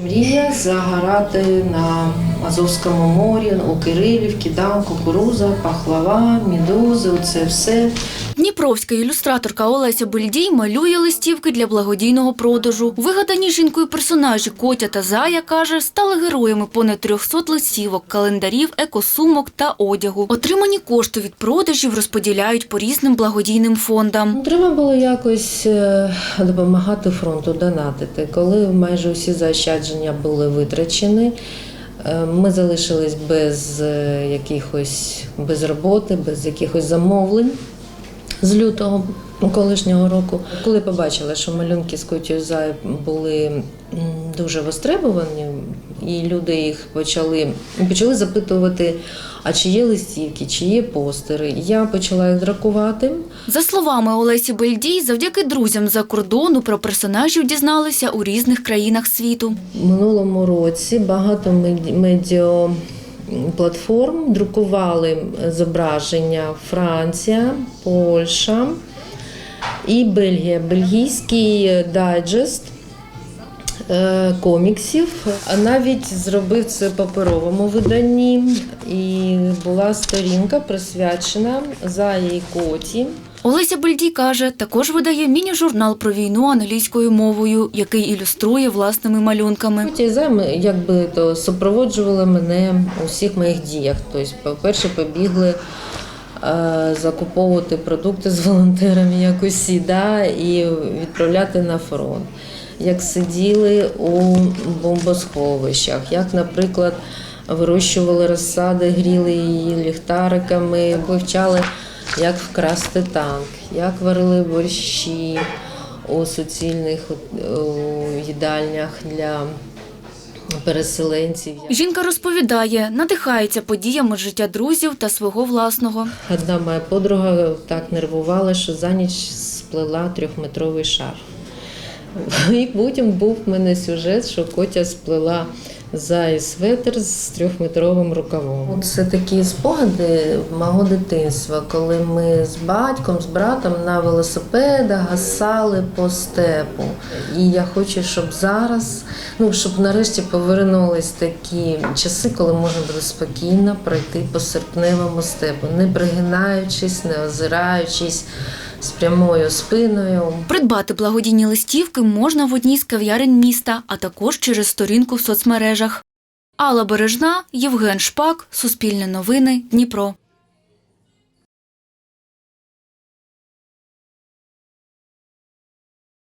Мрія загорати на Азовському морі, у Кирилівці, да, кукуруза, пахлава, мідузи, це все. Дніпровська ілюстраторка Олеся Бельдій малює листівки для благодійного продажу. Вигадані жінкою персонажі Котя та Зая, каже, стали героями понад 300 листівок, календарів, екосумок та одягу. Отримані кошти від продажів розподіляють по різним благодійним фондам. Треба було якось е, допомагати фронту, донатити. Коли майже усі заощадження були витрачені, ми залишились без е, якихось без роботи, без якихось замовлень з лютого колишнього року. Коли побачила, що малюнки з Котю Зай були дуже востребовані, і люди їх почали, почали запитувати, а чи є листівки, чи є постери. Я почала їх друкувати. За словами Олесі Бельдій, завдяки друзям за кордону про персонажів дізналися у різних країнах світу. Минулому році багато мед- платформ друкували зображення Франція, Польща і Бельгія. Бельгійський дайджест коміксів. А навіть зробив це в паперовому виданні. І була сторінка присвячена Заї Коті. Олеся Бельдій каже, також видає міні-журнал про війну англійською мовою, який ілюструє власними малюнками. Ті займи якби то супроводжували мене у всіх моїх діях. Тобто, по-перше, побігли е, закуповувати продукти з волонтерами, як усі, да, і відправляти на фронт. Як сиділи у бомбосховищах, як, наприклад, вирощували розсади, гріли її ліхтариками, вивчали, як вкрасти танк, як варили борщі у суцільних е, у їдальнях для переселенців. Жінка розповідає, надихається подіями життя друзів та свого власного. Одна моя подруга так нервувала, що за ніч сплела трьохметровий шар. І потім був в мене сюжет, що Котя сплела за і светр з трьохметровим рукавом. Це такі спогади мого дитинства, коли ми з батьком, з братом на велосипедах гасали по степу. І я хочу, щоб зараз, ну щоб нарешті повернулись такі часи, коли можна буде спокійно пройти по серпневому степу, не пригинаючись, не озираючись з прямою спиною. Придбати благодійні листівки можна в одній з кав'ярень міста, а також через сторінку в соцмережах. Алла Бережна, Євген Шпак, Суспільне новини, Дніпро.